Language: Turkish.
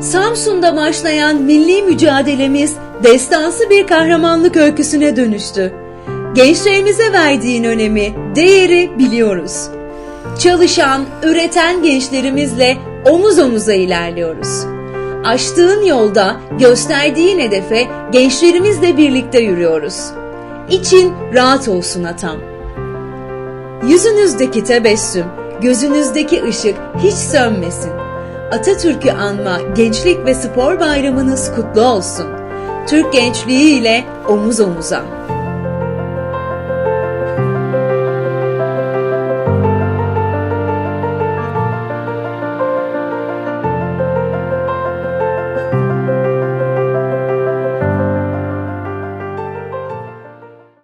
Samsun'da başlayan milli mücadelemiz destansı bir kahramanlık öyküsüne dönüştü. Gençlerimize verdiğin önemi, değeri biliyoruz. Çalışan, üreten gençlerimizle omuz omuza ilerliyoruz. Aştığın yolda, gösterdiğin hedefe gençlerimizle birlikte yürüyoruz. İçin rahat olsun atam. Yüzünüzdeki tebessüm, gözünüzdeki ışık hiç sönmesin. Atatürk'ü anma Gençlik ve Spor Bayramınız kutlu olsun. Türk gençliği ile omuz omuza.